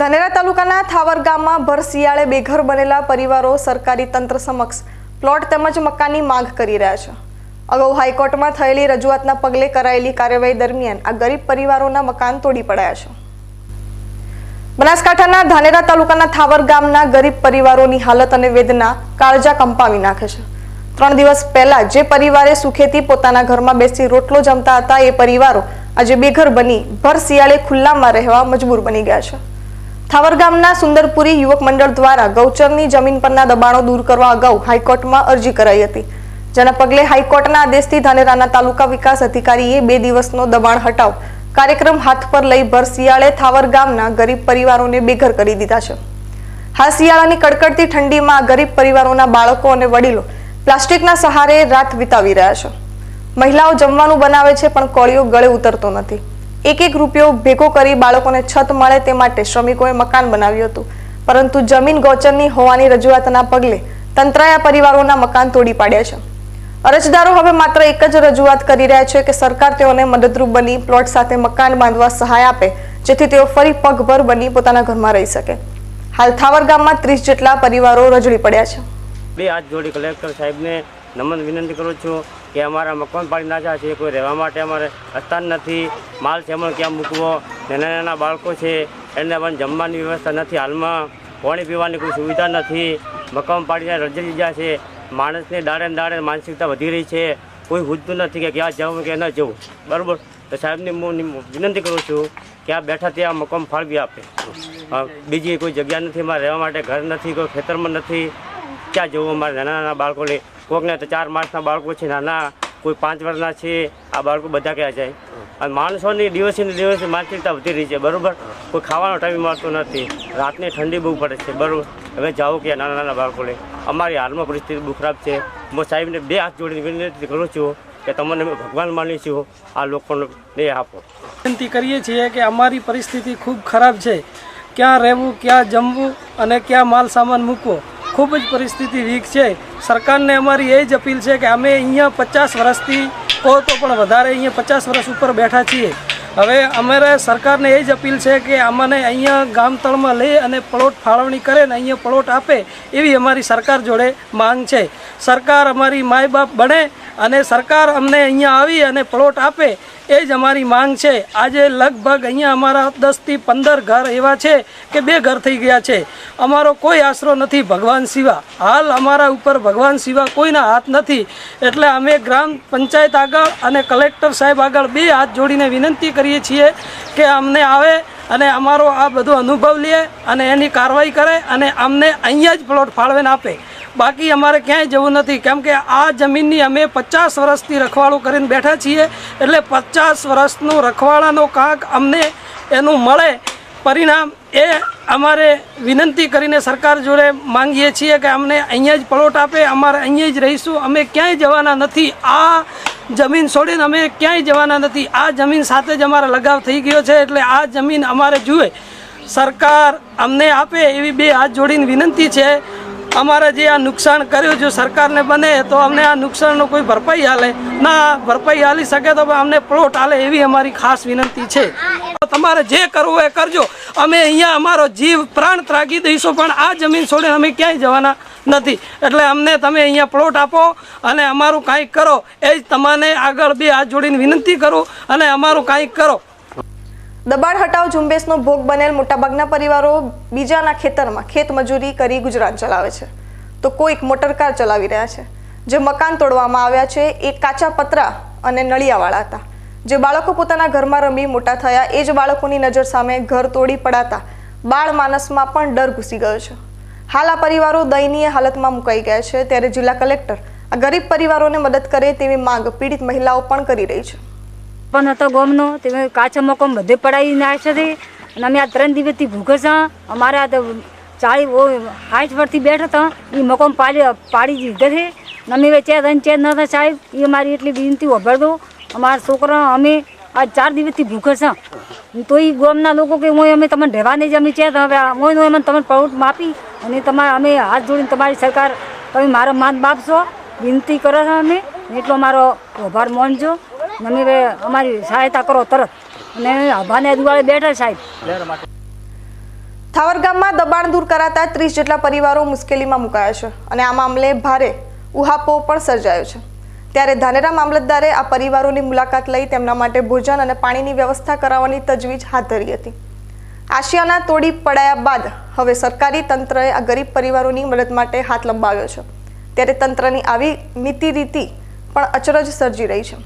ધાનેરા તાલુકાના થાવર ગામમાં ભર શિયાળે બેઘર બનેલા પરિવારો સરકારી તંત્ર સમક્ષ પ્લોટ તેમજ મકાનની માંગ કરી રહ્યા છે. અગાઉ હાઈકોર્ટમાં થયેલી રજૂઆતના પગલે કરાયેલી કાર્યવાહી દરમિયાન આ ગરીબ પરિવારોના મકાન તોડી પડાયા છે. બનાસકાંઠાના ધાનેરા તાલુકાના થાવર ગામના ગરીબ પરિવારોની હાલત અને વેદના કાળજા કંપાવી નાખે છે. ત્રણ દિવસ પહેલા જે પરિવારે સુખેથી પોતાના ઘરમાં બેસી રોટલો જમતા હતા, એ પરિવારો આજે બેઘર બની ભર શિયાળે ખુલ્લામાં રહેવા મજબૂર બની ગયા છે. થાવર ગામના સુંદરપુરી યુવક મંડળ દ્વારા ગૌચરની જમીન પરના દબાણો દૂર કરવા અગાઉ હાઈકોર્ટમાં અરજી કરાઈ હતી. જેના પગલે હાઈકોર્ટના આદેશથી ધાનેરાના તાલુકા વિકાસ અધિકારીએ બે દિવસનો દબાણ હટાવ કાર્યક્રમ હાથ પર લઈ ભર શિયાળે થાવર ગામના ગરીબ પરિવારોને બેઘર કરી દીધા છે. હાલ શિયાળાની કડકડતી ઠંડીમાં ગરીબ પરિવારોના બાળકો અને વડીલો પ્લાસ્ટિકના સહારે રાત વિતાવી રહ્યા છે. મહિલાઓ જમવાનું બનાવે છે પણ કોળીઓ ગળે ઉતરતો નથી. એક એક રૂપિયો ભેગો કરી બાળકોને છત મળે તે માટે શ્રમિકોએ મકાન બનાવ્યું હતું. પરંતુ જમીન ગોચરની હોવાની રજૂઆતના પગલે તંત્રએ પરિવારોના મકાન તોડી પાડ્યા છે. અરજદારો હવે માત્ર એક જ રજૂઆત કરી રહ્યા છે કે સરકાર તેઓને મદદરૂપ બની, પ્લોટ સાથે મકાન બાંધવા સહાય આપે, જેથી તેઓ ફરી પગભર બની પોતાના ઘરમાં રહી શકે. હાલ થાવર ગામમાં ત્રીસ જેટલા પરિવારો રજળી પડ્યા છે. આજ જોડી કલેક્ટર સાહેબને નમન વિનંતી કરું છું કે અમારા મકાન પાડી નાખ્યા છે, કોઈ રહેવા માટે અમારે સ્થાન નથી, માલ સામાન ક્યાં મૂકવો? નાના નાના બાળકો છે એને પણ જમવાની વ્યવસ્થા નથી, હાલમાં પાણી પીવાની કોઈ સુવિધા નથી. મકાન પાડીને રજા લીધા છે, માણસને દાડે દાડે માનસિકતા વધી રહી છે. કોઈ પૂછતું નથી કે ક્યાં જવું કે ન જવું. બરાબર? તો સાહેબને હું વિનંતી કરું છું કે આ બેઠા ત્યાં મકામ ફાળવી આપે. બીજી કોઈ જગ્યા નથી, અમારે રહેવા માટે ઘર નથી, કોઈ ખેતરમાં નથી. ક્યાં જવું અમારે નાના નાના બાળકોને? કોઈકને તો ચાર માસના બાળકો છે, નાના, કોઈ પાંચ વર્ષના છે, આ બાળકો બધા ક્યાં જાય અને માણસોની દિવસે ને દિવસે માનસિકતા વધી રહી છે, બરાબર? કોઈ ખાવાનો ટાઈમ મળતો નથી. રાતની ઠંડી બહુ પડે છે, બરાબર? હવે જાઓ કે નાના નાના બાળકો લે અમારી હાલમાં પરિસ્થિતિ બહુ ખરાબ છે. હું સાહેબને બે હાથ જોડીને વિનંતી કરું છું કે તમને અમે ભગવાન માની છું આ લોકોને ને આપો. વિનંતી કરીએ છીએ કે અમારી પરિસ્થિતિ ખૂબ ખરાબ છે. ક્યાં રહેવું, ક્યાં જમવું અને ક્યાં માલ સામાન મૂકવો? ખૂબ જ પરિસ્થિતિ વીક છે. સરકારને અમારી એ જ અપીલ છે કે અમે અહીંયા પચાસ વર્ષથી કહો તો પણ વધારે અહીંયા પચાસ વર્ષ ઉપર બેઠા છીએ. હવે અમારે સરકારને એ જ અપીલ છે કે અમને અહીંયા ગામતળમાં લઈ અને પ્લોટ ફાળવણી કરે ને અહીંયા પ્લોટ આપે એવી અમારી સરકાર જોડે માંગ છે. સરકાર અમારી માય બાપ બને અને સરકાર અમને અહીંયા આવી અને પ્લોટ આપે એ જ અમારી માંગ છે. આજે લગભગ અહીંયા અમારા દસથી પંદર ઘર એવા છે કે બે ઘર થઈ ગયા છે. અમારો કોઈ આશરો નથી ભગવાન સિવા હાલ અમારા ઉપર ભગવાન સિવા કોઈના હાથ નથી. એટલે અમે ગ્રામ પંચાયત આગળ અને કલેક્ટર સાહેબ આગળ બે હાથ જોડીને વિનંતી કરીએ છીએ કે અમને આવે અને અમારો આ બધો અનુભવ લે અને એની કાર્યવાહી કરે અને અમને અહીંયા જ પ્લોટ ફાળવીને આપે. બાકી અમારે ક્યાંય જવું નથી. કેમ કે આ જમીનની અમે પચાસ વર્ષથી રખવાળું કરીને બેઠા છીએ. એટલે પચાસ વર્ષનું રખવાડાનો કાંક અમને એનું મળે. પરિણામ એ અમારે વિનંતી કરીને સરકાર જોડે માંગીએ છીએ કે અમને અહીંયા જ પ્લોટ આપે, અમારે અહીંયા જ રહીશું. અમે ક્યાંય જવાના નથી. આ જમીન છોડીને અમે ક્યાંય જવાના નથી. આ જમીન સાથે જ અમારો લગાવ થઈ ગયો છે. એટલે આ જમીન અમારે જુએ. સરકાર અમને આપે એવી બે હાથ જોડીને વિનંતી છે. અમારે જે આ નુકસાન કર્યું, જો સરકારને બને તો અમને આ નુકસાનનો કોઈ ભરપાઈ હાલે ના, ભરપાઈ હાલી શકે તો અમને પ્લોટ હાલે એવી અમારી ખાસ વિનંતી છે. તમારે જે કરવું એ કરજો. અમે અહીંયા અમારો જીવ પ્રાણ ત્રાગી દઈશું, પણ આ જમીન છોડીને અમે ક્યાંય જવાના નથી. એટલે અમને તમે અહીંયા પ્લોટ આપો અને અમારું કાંઈક કરો. એ જ તમને આગળ બે હાથ જોડીને વિનંતી કરું અને અમારું કાંઈક કરો. દબાણ હટાવ ઝુંબેશનો ભોગ બનેલ મોટાભાગના પરિવારો બીજાના ખેતરમાં ખેત મજૂરી કરી ગુજરાન ચલાવે છે. તો કોઈક મોટરકાર ચલાવી રહ્યા છે. જે મકાન તોડવામાં આવ્યા છે, એ કાચા પતરા અને નળિયાવાળા હતા. જે બાળકો પોતાના ઘરમાં રમી મોટા થયા, એ જ બાળકોની નજર સામે ઘર તોડી પડાતા બાળ માનસમાં પણ ડર ઘૂસી ગયો છે. હાલ આ પરિવારો દયનીય હાલતમાં મુકાઈ ગયા છે. ત્યારે જિલ્લા કલેક્ટર આ ગરીબ પરિવારોને મદદ કરે તેવી માંગ પીડિત મહિલાઓ પણ કરી રહી છે. પણ હતો ગોમનો, તે કાચા મકોમ બધે પડાવી નાખશે છે. અને અમે આ ત્રણ દિવસથી ભૂખે અમારે આ તો ચાળી હાઈટ પરથી બેઠા હતા. એ મકોમ પાડી પાડી દીધા છે. અમે હવે ચેર અને ચેદ નતા સાહેબ. એ અમારી એટલી વિનંતી વભર દો. અમારા છોકરા, અમે આ ચાર દિવસથી ભૂખે છે. તો એ ગોમના લોકો કે હું અમે તમને રહેવા નહીં જ અમે ચેદ હવે હું અમે તમને પ્રવૃત્ત માપી અને તમારે અમે હાથ જોડીને તમારી સરકાર, તમે મારો માન બાપ છો વિનંતી કરો છો અમે. એટલો મારો આભાર માનજો. મમ્મી અમારી સહાયતા કરો તરત. અને આભાને દુવાળે બેઠા સાહેબ. થાવર ગામમાં દબાણ દૂર કરાતા ત્રીસ જેટલા પરિવારો મુશ્કેલીમાં મુકાયા છે અને આ મામલે ભારે ઉહાપો પણ સર્જાયો છે. ત્યારે ધાનેરા મામલતદારે આ પરિવારોની મુલાકાત લઈ તેમના માટે ભોજન અને પાણીની વ્યવસ્થા કરાવવાની તજવીજ હાથ ધરી હતી. આશિયાના તોડી પડાયા બાદ હવે સરકારી તંત્રએ આ ગરીબ પરિવારોની મદદ માટે હાથ લંબાવ્યો છે. ત્યારે તંત્રની આવી નીતિ રીતિ પણ અચરજ સર્જી રહી છે.